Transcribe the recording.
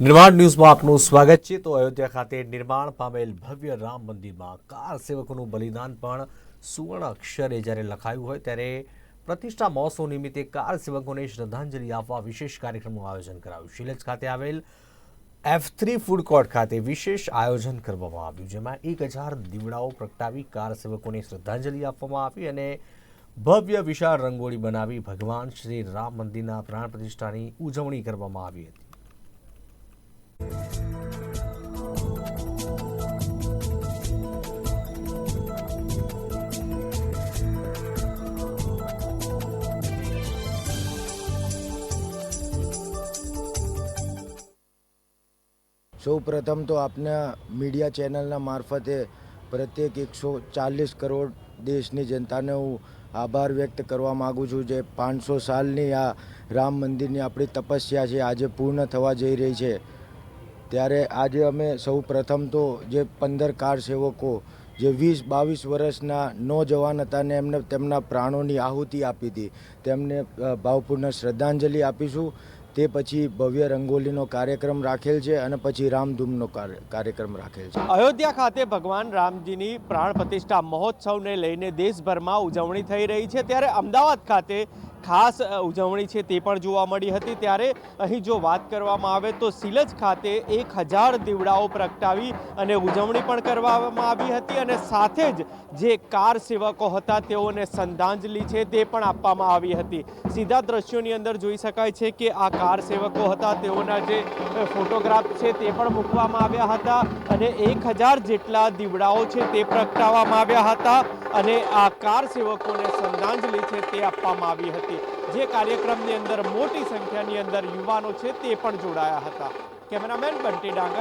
નિર્માણ ન્યૂઝમાં આપનું સ્વાગત છે. તો અયોધ્યા ખાતે નિર્માણ પામેલ ભવ્ય રામ મંદિરમાં કાર સેવકોનું બલિદાન પણ સુવર્ણ અક્ષરે જ્યારે લખાયું હોય ત્યારે પ્રતિષ્ઠા મહોત્સવ નિમિત્તે કાર સેવકોને શ્રદ્ધાંજલિ આપવા વિશેષ કાર્યક્રમનું આયોજન કરાયું. શિલજ ખાતે આવેલ એફ થ્રી ફૂડ કોર્ટ ખાતે વિશેષ આયોજન કરવામાં આવ્યું, જેમાં એક હજાર દીવડાઓ પ્રગટાવી કાર સેવકોને શ્રદ્ધાંજલિ આપવામાં આવી અને ભવ્ય વિશાળ રંગોળી બનાવી ભગવાન શ્રી રામ મંદિરના પ્રાણ પ્રતિષ્ઠાની ઉજવણી કરવામાં આવી હતી. સૌ પ્રથમ તો આપના મીડિયા ચેનલના મારફતે પ્રત્યેક એકસો ચાલીસ કરોડ દેશની જનતાને હું આભાર વ્યક્ત કરવા માગું છું જે પાંચસો સાલની આ રામ મંદિરની આપણી તપસ્યા છે, આજે પૂર્ણ થવા જઈ રહી છે. ત્યારે આજે અમે સૌ પ્રથમ તો જે પંદર કાર સેવકો, જે વીસ બાવીસ વર્ષના નોજવાન હતા ને એમને તેમના પ્રાણોની આહુતિ આપી હતી. તેમને ભાવપૂર્ણ શ્રદ્ધાંજલિ આપીશું. તે પછી ભવ્ય રંગોલીનો કાર્યક્રમ રાખેલ છે અને પછી રામધૂમનો કાર્ય- કાર્યક્રમ રાખેલ છે. અયોધ્યા ખાતે ભગવાન રામજીની પ્રાણ પ્રતિષ્ઠા મહોત્સવને લઈને દેશભરમાં ઉજવણી થઈ રહી છે. ત્યારે અમદાવાદ ખાતે ખાસ ઉજવણી છે તે પણ જોવા મળી હતી. ત્યારે અહીં જો વાત કરવામાં આવે તો સિલજ ખાતે એક હજાર દીવડાઓ પ્રગટાવી અને ઉજવણી પણ કરવામાં આવી હતી અને સાથે જ જે કાર સેવકો હતા તેઓને શ્રદ્ધાંજલિ છે તે પણ આપવામાં આવી હતી. સીધા દ્રશ્યોની અંદર જોઈ શકાય છે કે આ કાર સેવકો હતા તેઓના જે ફોટોગ્રાફ છે તે પણ મૂકવામાં આવ્યા હતા અને એક હજાર જેટલા દીવડાઓ છે તે પ્રગટાવવામાં આવ્યા હતા. અને આ કાર સેવકોને શ્રદ્ધાંજલિ છે તે આપવામાં આવી હતી. જે કાર્યક્રમની અંદર મોટી સંખ્યાની અંદર યુવાનો છે તે પણ જોડાયા હતા. કેમેરામેન બંટી ડાંગર